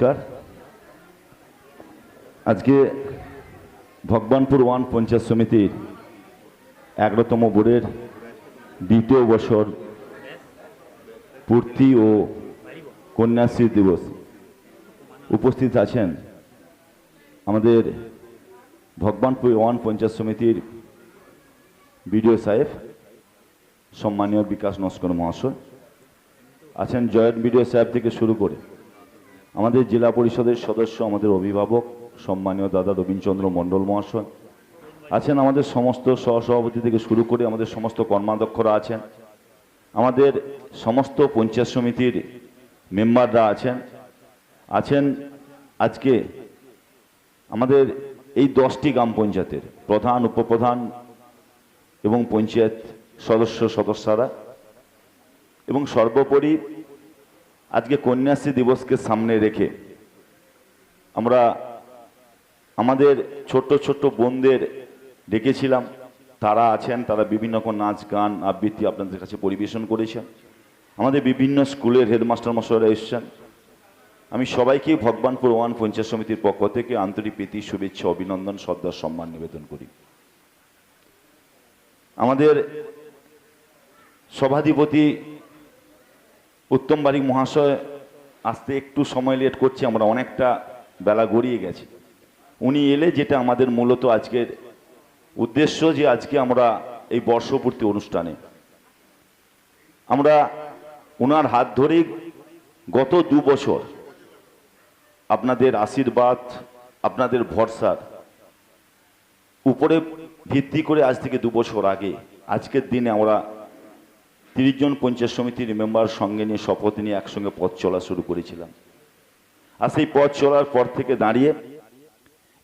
নমস্কার। আজকে ভগবানপুর ওয়ান পঞ্চায়েত সমিতির এগারোতম বোর্ডের দ্বিতীয় বছর পূর্তি ও কন্যাশ্রী দিবস উপস্থিত আছেন আমাদের ভগবানপুর ওয়ান পঞ্চায়েত সমিতির বিডিও সাহেব, সম্মানীয় বিকাশ নস্কর মহাশয়, আছেন জয়েন্ট বিডিও সাহেব থেকে শুরু করে আমাদের জেলা পরিষদের সদস্য, আমাদের অভিভাবক, সম্মানীয় দাদা রবীন্দ্রচন্দ্র মণ্ডল মহাশয় আছেন। আমাদের সমস্ত সহসভাপতি থেকে শুরু করে আমাদের সমস্ত কর্মাধ্যক্ষরা আছেন। আমাদের সমস্ত পঞ্চায়েত সমিতির মেম্বাররা আছেন। আছেন আজকে আমাদের এই দশটি গ্রাম পঞ্চায়েতের প্রধান, উপপ্রধান এবং পঞ্চায়েত সদস্য সদস্যরা এবং সর্বোপরি আজকে কন্যাশ্রী দিবসকে সামনে রেখে আমরা আমাদের ছোট্ট ছোট্ট বোনদের ডেকেছিলাম। তারা আছেন, তারা বিভিন্ন রকম নাচ, গান, আবৃত্তি আপনাদের কাছে পরিবেশন করেছেন। আমাদের বিভিন্ন স্কুলের হেডমাস্টার মশাইরা এসছেন। আমি সবাইকে ভগবানপুর ওয়ান পঞ্চায়েত সমিতির পক্ষ থেকে আন্তরিক প্রীতি, শুভেচ্ছা, অভিনন্দন শ্রদ্ধার সম্মান নিবেদন করি। আমাদের সভাধিপতি উত্তম বারিক মহাশয় আসতে একটু সময় লেট করছে, আমরা অনেকটা বেলা গড়িয়ে গেছি। উনি এলে যেটা আমাদের মূলত আজকের উদ্দেশ্য যে আজকে আমরা এই বর্ষপূর্তি অনুষ্ঠানে। আমরা ওনার হাত ধরেই গত দু বছর আপনাদের আশীর্বাদ, আপনাদের ভরসার উপরে ভিত্তি করে আজ থেকে দু বছর আগে, আজকের দিনে আমরা তিরিশ জন পঞ্চায়েত সমিতির মেম্বার সঙ্গে নিয়ে শপথ নিয়ে একসঙ্গে পথ চলা শুরু করেছিলাম। আর সেই পথ চলার পর থেকে দাঁড়িয়ে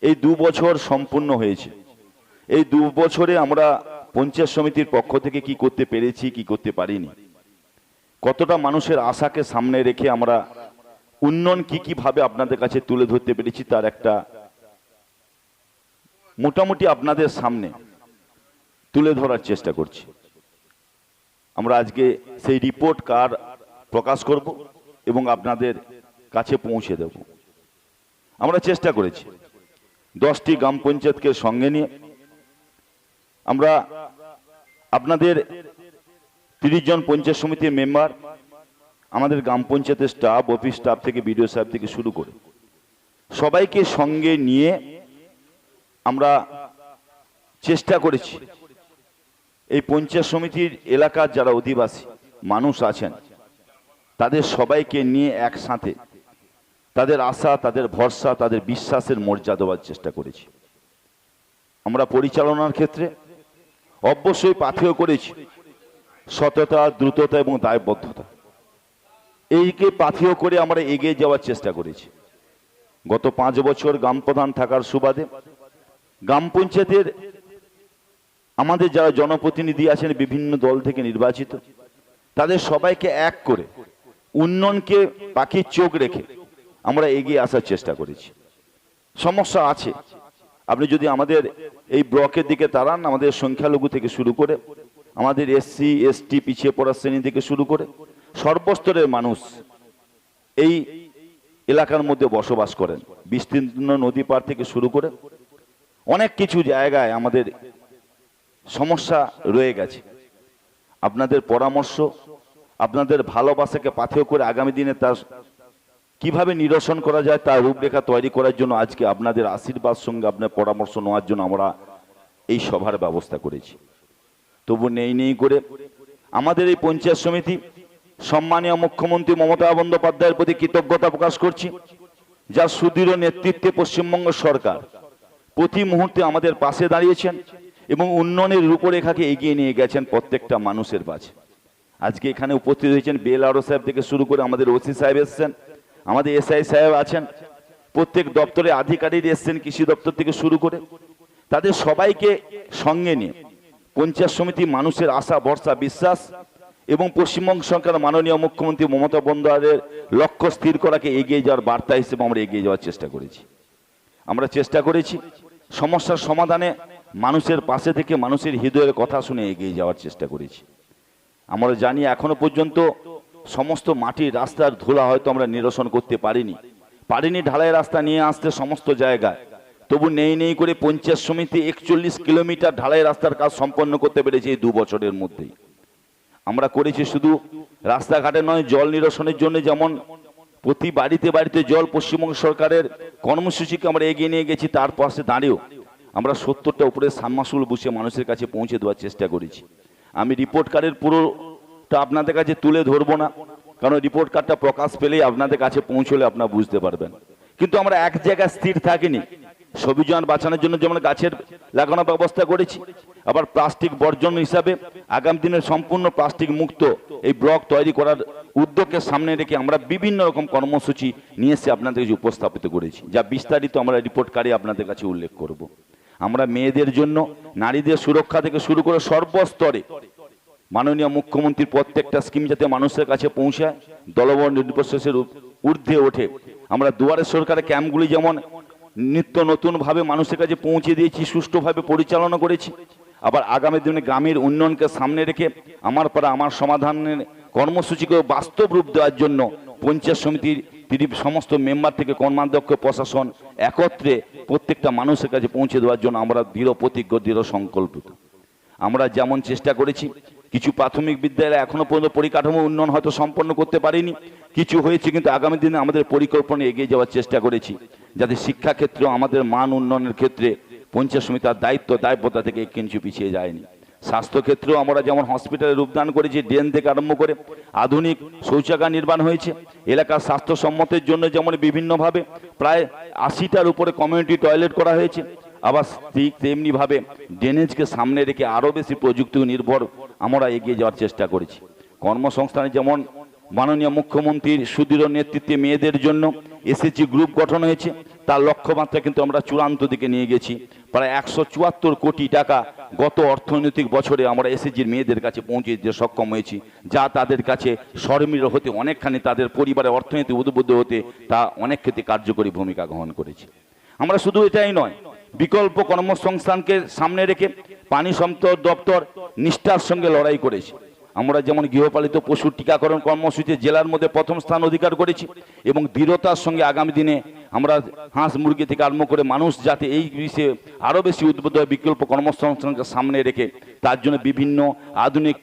এই দু বছর সম্পূর্ণ হয়েছে। এই দু বছরে আমরা পঞ্চায়েত সমিতির পক্ষ থেকে কি করতে পেরেছি, কি করতে পারিনি। কতটা মানুষের আশাকে সামনে রেখে আমরা উন্নয়ন কি কীভাবে আপনাদের কাছে তুলে ধরতে পেরেছি তার একটা মোটামুটি আপনাদের সামনে তুলে ধরার চেষ্টা করছি। আমরা আজকে সেই রিপোর্ট কার্ড প্রকাশ করব এবং আপনাদের কাছে পৌঁছে দেব। আমরা চেষ্টা করেছি দশটি গ্রাম পঞ্চায়েতকে সঙ্গে নিয়ে। আমরা আপনাদের তিরিশ জন পঞ্চায়েত সমিতির মেম্বার, আমাদের গ্রাম পঞ্চায়েতের স্টাফ অফিস স্টাফ থেকে বিডিও সাহেব থেকে শুরু করে সবাইকে সঙ্গে নিয়ে আমরা চেষ্টা করেছি এই পঞ্চায়েত সমিতির এলাকার যারা অধিবাসী, মানুষ আছেন, তাদের সবাইকে নিয়ে একসাথে তাদের আশা, তাদের ভরসা, তাদের বিশ্বাসের মর্যাদা দেওয়ার চেষ্টা করেছি। আমরা পরিচালনার ক্ষেত্রে অবশ্যই পাথেয় করেছি সততা, দ্রুততা এবং দায়বদ্ধতা। এইকে পাথেয় করে আমরা এগিয়ে যাওয়ার চেষ্টা করেছি। গত পাঁচ বছর গ্রাম প্রধান থাকার সুবাদে গ্রাম পঞ্চায়েতের আমাদের যারা জনপ্রতিনিধি আছেন বিভিন্ন দল থেকে নির্বাচিত, তাদের সবাইকে এক করে উন্নয়নকে পাখির চোখ রেখে আমরা এগিয়ে আসার চেষ্টা করেছি। সমস্যা আছে। আপনি যদি আমাদের এই ব্লকের দিকে তাড়ান, আমাদের সংখ্যালঘু থেকে শুরু করে, আমাদের এসসি, এসটি পিছিয়ে পড়া শ্রেণি থেকে শুরু করে সর্বস্তরের মানুষ এই এলাকার মধ্যে বসবাস করেন। বিস্তীর্ণ নদী পার থেকে শুরু করে অনেক কিছু জায়গায় আমাদের সমস্যা রয়ে গেছে। আপনাদের পরামর্শ, আপনাদের ভালোবাসাকে পাথেয় করে আগামী দিনে তার কীভাবে নিরসন করা যায়, তার রূপরেখা তৈরি করার জন্য আজকে আপনাদের আশীর্বাদ সঙ্গে আপনার পরামর্শ নেওয়ার জন্য আমরা এই সভার ব্যবস্থা করেছি। তবু নেই নেই করে আমাদের এই পঞ্চায়েত সমিতি, সম্মানীয় মুখ্যমন্ত্রী মমতা বন্দ্যোপাধ্যায়ের প্রতি কৃতজ্ঞতা প্রকাশ করছি, যার সুদৃঢ় নেতৃত্বে পশ্চিমবঙ্গ সরকার প্রতি মুহূর্তে আমাদের পাশে দাঁড়িয়েছেন। এবং উন্নয়নের রূপরেখাকে এগিয়ে নিয়ে গেছেন প্রত্যেকটা মানুষের কাছে আজকে এখানে উপস্থিত হয়েছেন বেল বেলারো সাহেব থেকে শুরু করে আমাদের ওসি সাহেব এসছেন, আমাদের এসআই সাহেব আছেন, প্রত্যেক দপ্তরে আধিকারিক এসছেন, কৃষি দপ্তর থেকে শুরু করে। তাদের সবাইকে সঙ্গে নিয়ে পঞ্চায়েত সমিতি মানুষের আশা, ভরসা, বিশ্বাস এবং পশ্চিমবঙ্গ সরকার মাননীয় মুখ্যমন্ত্রী মমতা বন্দ্যোপাধ্যায়ের লক্ষ্য স্থির করাকে এগিয়ে যাওয়ার বার্তা হিসেবে আমরা এগিয়ে যাওয়ার চেষ্টা করেছি। আমরা চেষ্টা করেছি সমস্যার সমাধানে মানুষের পাশে থেকে মানুষের হৃদয়ের কথা শুনে এগিয়ে যাওয়ার চেষ্টা করেছি। আমরা জানি এখনও পর্যন্ত সমস্ত মাটির রাস্তার ধুলা হয়তো আমরা নিরসন করতে পারিনি। পারিনি ঢালাই রাস্তা নিয়ে আসতে সমস্ত জায়গায়। তবু নেই নেই করে পঞ্চায়েত সমিতি একচল্লিশ কিলোমিটার ঢালাই রাস্তার কাজ সম্পন্ন করতে পেরেছে এই দু বছরের মধ্যেই। আমরা করেছি শুধু রাস্তাঘাটে নয়, জল নিরসনের জন্য যেমন প্রতি বাড়িতে বাড়িতে জল পশ্চিমবঙ্গ সরকারের কর্মসূচিকে আমরা এগিয়ে নিয়ে গেছি, তার পাশে দাঁড়িয়েও। আমরা সত্তরটা উপরে সানমাসুল বসে মানুষের কাছে পৌঁছে দেওয়ার চেষ্টা করেছি। আমি রিপোর্ট কার্ডের পুরোটা আপনাদের কাছে তুলে ধরবো না, কারণ রিপোর্ট কার্ডটা প্রকাশ পেলেই আপনাদের কাছে পৌঁছলে আপনারা বুঝতে পারবেন। কিন্তু আমরা এক জায়গায় স্থির থাকিনি। সবুজান বাঁচানোর জন্য যেমন গাছের লাগানোর ব্যবস্থা করেছি, আবার প্লাস্টিক বর্জন হিসাবে আগামী দিনের সম্পূর্ণ প্লাস্টিক মুক্ত এই ব্লক তৈরি করার উদ্যোগকে সামনে রেখে আমরা বিভিন্ন রকম কর্মসূচি নিয়ে এসে আপনাদের কাছে উপস্থাপিত করেছি, যা বিস্তারিত আমরা রিপোর্ট কার্ডে আপনাদের কাছে উল্লেখ করব। আমরা মেয়েদের জন্য, নারীদের সুরক্ষা থেকে শুরু করে সর্বস্তরে মাননীয় মুখ্যমন্ত্রীর প্রত্যেকটা স্কিম যাতে মানুষের কাছে পৌঁছায়, দলবল নির্বিশেষের ঊর্ধ্বে ওঠে। আমরা দুয়ারে সরকারের ক্যাম্পগুলি যেমন নিত্য নতুনভাবে মানুষের কাছে পৌঁছে দিয়েছি, সুষ্ঠুভাবে পরিচালনা করেছি, আবার আগামী দিনে গ্রামের উন্নয়নকে সামনে রেখে আমার পাড়া, আমার সমাধানের কর্মসূচিকে বাস্তব রূপ দেওয়ার জন্য পঞ্চায়েত সমিতির তিনি সমস্ত মেম্বার থেকে কর্মাধ্যক্ষ, প্রশাসন একত্রে প্রত্যেকটা মানুষের কাছে পৌঁছে দেওয়ার জন্য আমরা দৃঢ় প্রতিজ্ঞ, দৃঢ় সংকল্পিত। আমরা যেমন চেষ্টা করেছি, কিছু প্রাথমিক বিদ্যালয়ে এখনও পর্যন্ত পরিকাঠামো উন্নয়ন হয়তো সম্পন্ন করতে পারিনি। কিছু হয়েছে কিন্তু আগামী দিনে আমাদের পরিকল্পনা এগিয়ে যাওয়ার চেষ্টা করেছি, যাতে শিক্ষাক্ষেত্রেও আমাদের মান উন্নয়নের ক্ষেত্রে পঞ্চায়েত সমিতি দায়িত্ব, দায়বদ্ধতা থেকে কিছু পিছিয়ে যায়নি। স্বাস্থ্যক্ষেত্রেও আমরা যেমন হসপিটালে রূপদান করেছি, ড্রেন থেকে আরম্ভ করে আধুনিক শৌচাগার নির্মাণ হয়েছে। এলাকার স্বাস্থ্যসম্মতের জন্য যেমন বিভিন্নভাবে প্রায় আশিটার উপরে কমিউনিটি টয়লেট করা হয়েছে, আবার ঠিক তেমনিভাবে ড্রেনেজকে সামনে রেখে আরও বেশি প্রযুক্তি নির্ভর আমরা এগিয়ে যাওয়ার চেষ্টা করেছি। কর্মসংস্থানে যেমন মাননীয় মুখ্যমন্ত্রীর সুদৃঢ় নেতৃত্বে মেয়েদের জন্য এসএসজি গ্রুপ গঠন হয়েছে, তার লক্ষ্যমাত্রা কিন্তু আমরা চূড়ান্ত দিকে নিয়ে গেছি। প্রায় একশো চুয়াত্তর কোটি টাকা গত অর্থনৈতিক বছরে আমরা এসএসজির মেয়েদের কাছে পৌঁছে দিতে সক্ষম হয়েছি। যা তাদের কাছে স্বর্মীর হতে, অনেকখানি তাদের পরিবারের অর্থনীতি উদ্বুদ্ধ হতে তা অনেক ক্ষেত্রে কার্যকরী ভূমিকা গ্রহণ করেছে। আমরা শুধু এটাই নয়, বিকল্প কর্মসংস্থানকে সামনে রেখে পানি সম্পদ দপ্তর নিষ্ঠার সঙ্গে লড়াই করেছে। আমরা যেমন গৃহপালিত পশুর টিকাকরণ কর্মসূচিতে জেলার মধ্যে প্রথম স্থান অধিকার করেছি এবং দৃঢ়তার সঙ্গে আগামী দিনে আমরা হাঁস মুরগি থেকে আরম্ভ করে মানুষ যাতে এই বিষয়ে আরও বেশি উদ্বুদ্ধ হয় বিকল্প কর্মসংস্থানকে সামনে রেখে তার জন্য বিভিন্ন আধুনিক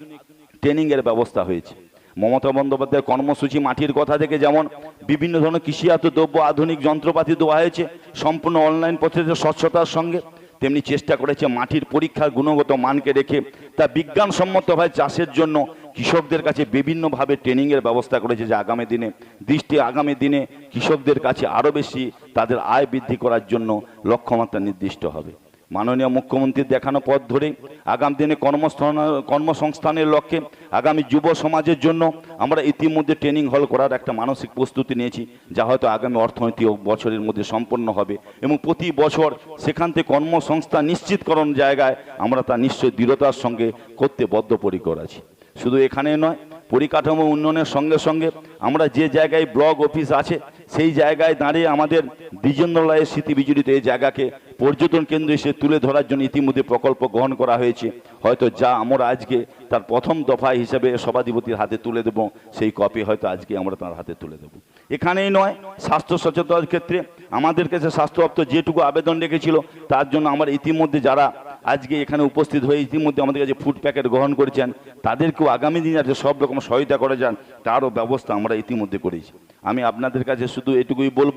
ট্রেনিংয়ের ব্যবস্থা হয়েছে। মমতা বন্দ্যোপাধ্যায়ের কর্মসূচি মাটির কথা থেকে যেমন বিভিন্ন ধরনের কৃষিজাত দ্রব্য, আধুনিক যন্ত্রপাতি দেওয়া হয়েছে, সম্পূর্ণ অনলাইন পদ্ধতিতে স্বচ্ছতার সঙ্গে, তেমনি চেষ্টা করেছে মাটির পরীক্ষার গুণগত মানকে রেখে তা বিজ্ঞানসম্মতভাবে চাষের জন্য কৃষকদের কাছে বিভিন্নভাবে ট্রেনিংয়ের ব্যবস্থা করেছে যে আগামী দিনে, দৃষ্টি আগামী দিনে কৃষকদের কাছে আরও বেশি তাদের আয় বৃদ্ধি করার জন্য লক্ষ্যমাত্রা নির্দিষ্ট হবে। মাননীয় মুখ্যমন্ত্রীর দেখানো পথ ধরে আগামী দিনে কর্মস্থান কর্মসংস্থানের লক্ষ্যে আগামী যুব সমাজের জন্য আমরা ইতিমধ্যে ট্রেনিং হল করার একটা মানসিক প্রস্তুতি নিয়েছি, যা হয়তো আগামী অর্থনৈতিক বছরের মধ্যে সম্পন্ন হবে এবং প্রতি বছর সেখান থেকে কর্মসংস্থান নিশ্চিতকরণ জায়গায় আমরা তা নিশ্চয় দৃঢ়তার সঙ্গে করতে বদ্ধপরিকর আছি। শুধু এখানে নয়, পরিকাঠামো উন্নয়নের সঙ্গে সঙ্গে আমরা যে জায়গায় ব্লক অফিস আছে, সেই জায়গায় দাঁড়িয়ে আমাদের দ্বিজেন্দ্রলায়ের স্মৃতি বিজড়িত এই জায়গাকে পর্যটন কেন্দ্র হিসেবে তুলে ধরার জন্য ইতিমধ্যে প্রকল্প গ্রহণ করা হয়েছে। হয়তো যা আমরা আজকে তার প্রথম দফা হিসেবে সভাধিপতির হাতে তুলে দেব, সেই কপি হয়তো আজকে আমরা তার হাতে তুলে দেব। এখানেই নয়, স্বাস্থ্য সচেতনার ক্ষেত্রে আমাদের কাছে স্বাস্থ্য দপ্তর যেটুকু আবেদন রেখেছিল, তার জন্য আমরা ইতিমধ্যে যারা আজকে এখানে উপস্থিত হয়ে ইতিমধ্যে আমাদের কাছে ফুড প্যাকেট গ্রহণ করেছেন। তাদেরকেও আগামী দিনে যাতে সব রকম সহায়তা করে যান, তারও ব্যবস্থা আমরা ইতিমধ্যে করেছি। আমি আপনাদের কাছে শুধু এটুকুই বলব,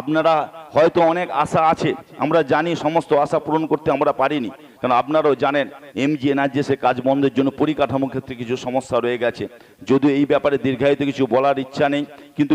আপনারা হয়তো অনেক আশা আছে, আমরা জানি সমস্ত আশা পূরণ করতে আমরা পারিনি। কারণ আপনারাও জানেন এমজি এনার্জিসে কাজ বন্ধের জন্য পরিকাঠামো ক্ষেত্রে কিছু সমস্যা রয়ে গেছে। যদিও এই ব্যাপারে দীর্ঘায়িত কিছু বলার ইচ্ছা নেই, কিন্তু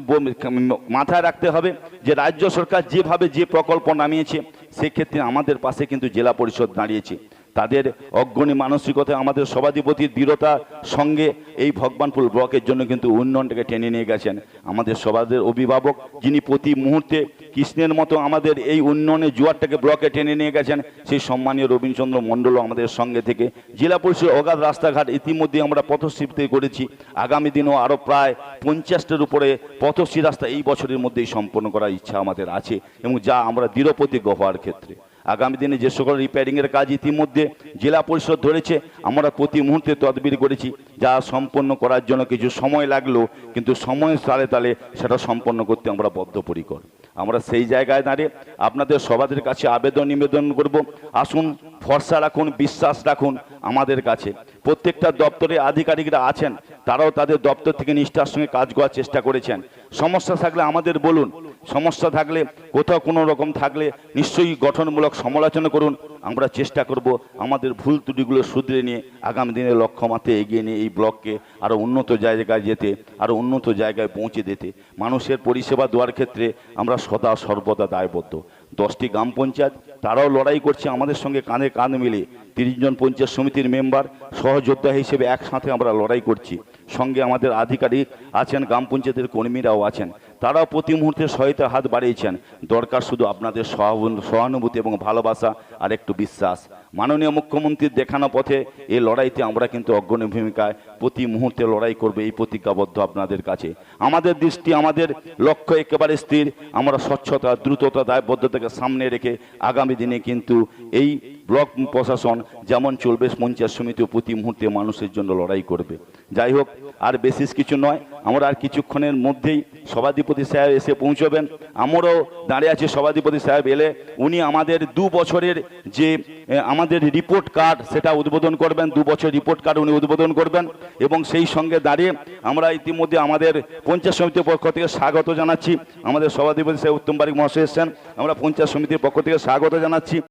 মাথায় রাখতে হবে যে রাজ্য সরকার যেভাবে যে প্রকল্প নামিয়েছে সেক্ষেত্রে আমাদের পাশে কিন্তু জেলা পরিষদ দাঁড়িয়েছে। তাদের অগ্রণী মানসিকতা আমাদের সভাধিপতির দৃঢ়তার সঙ্গে এই ভগবানপুর ব্লকের জন্য কিন্তু উন্নয়নটাকে টেনে নিয়ে গেছেন। আমাদের সবাদের অভিভাবক যিনি প্রতি মুহূর্তে কৃষ্ণের মতো আমাদের এই উন্নয়নের জোয়ারটাকে ব্লকে টেনে নিয়ে গেছেন, সেই সম্মানীয় রবীন্দ্রচন্দ্র মণ্ডলও আমাদের সঙ্গে থেকে। জেলা পরিষদ অগাধ রাস্তাঘাট ইতিমধ্যে আমরা পথশ্রীতে করেছি। আগামী দিনও আরও প্রায় পঞ্চাশটার উপরে পথশ্রী রাস্তা এই বছরের মধ্যেই সম্পন্ন করার ইচ্ছা আমাদের আছে এবং যা আমরা দৃঢ় প্রতিজ্ঞ হওয়ার ক্ষেত্রে। আগামী দিনে যে সকল রিপেয়ারিংয়ের কাজ ইতিমধ্যে জেলা পরিষদ ধরেছে, আমরা প্রতি মুহূর্তে তদবির করেছি, যা সম্পন্ন করার জন্য কিছু সময় লাগল, কিন্তু সময়ের তালে তালে সেটা সম্পন্ন করতে আমরা বদ্ধপরিকর। আমরা সেই জায়গায় দাঁড়িয়ে আপনাদের সবাদের কাছে আবেদন নিবেদন করব। আসুন, ভরসা রাখুন, বিশ্বাস রাখুন আমাদের কাছে। প্রত্যেকটা দপ্তরে আধিকারিকরা আছেন, তারাও তাদের দপ্তর থেকে নিষ্ঠার সঙ্গে কাজ করার চেষ্টা করেছেন। সমস্যা থাকলে আমাদের বলুন। সমস্যা থাকলে, কোথাও কোনো রকম থাকলে নিশ্চয়ই গঠনমূলক সমালোচনা করুন। আমরা চেষ্টা করব আমাদের ভুল ত্রুটিগুলো শুধরে নিয়ে আগামী দিনে লক্ষ্যমাত্রে এগিয়ে নিয়ে এই ব্লককে আরও উন্নত জায়গায় যেতে আরও উন্নত জায়গায় পৌঁছে দিতে। মানুষের পরিষেবা দেওয়ার ক্ষেত্রে আমরা সদা সর্বদা দায়বদ্ধ। দশটি গ্রাম পঞ্চায়েত, তারাও লড়াই করছে আমাদের সঙ্গে কাঁধে কাঁধ মিলে তিরিশ জন পঞ্চায়েত সমিতির মেম্বার, সহযোদ্ধা হিসেবে একসাথে আমরা লড়াই করছি। সঙ্গে আমাদের আধিকারিক আছেন, গ্রাম পঞ্চায়েতের কর্মীরাও আছেন। তারাও প্রতি মুহূর্তে সহায়তার হাত বাড়িয়েছেন। দরকার শুধু আপনাদের সহানুভূতি এবং ভালোবাসা আর একটু বিশ্বাস। মাননীয় মুখ্যমন্ত্রীর দেখানো পথে এই লড়াইতে আমরা কিন্তু অগ্রণী ভূমিকায় প্রতি মুহূর্তে লড়াই করবে এই প্রতিজ্ঞাবদ্ধ আপনাদের কাছে। আমাদের দৃষ্টি, আমাদের লক্ষ্য একেবারে স্থির। আমরা স্বচ্ছতা, দ্রুততা, দায়বদ্ধতাকে সামনে রেখে আগামী দিনে কিন্তু এই ব্লক প্রশাসন যেমন চলবে পঞ্চায়েত সমিতিও প্রতি মুহূর্তে মানুষের জন্য লড়াই করবে। যাই হোক, আর বিশেষ কিছু নয়, আমরা আর কিছুক্ষণের মধ্যেই সভাধিপতি সাহেব এসে পৌঁছবেন। আমরাও দাঁড়িয়ে আছি সভাধিপতি সাহেব এলে। উনি আমাদের দু বছরের যে আমাদের রিপোর্ট কার্ড সেটা উদ্বোধন করবেন। দু বছর রিপোর্ট কার্ড উনি উদ্বোধন করবেন এবং সেই সঙ্গে দাঁড়িয়ে আমরা ইতিমধ্যে আমাদের পঞ্চায়েত সমিতির পক্ষ থেকে স্বাগত জানাচ্ছি। আমাদের সভাধিপতি সাহেব উত্তম বারিক মহাশয় এসছেন। আমরা পঞ্চায়েত সমিতির পক্ষ থেকে স্বাগত জানাচ্ছি।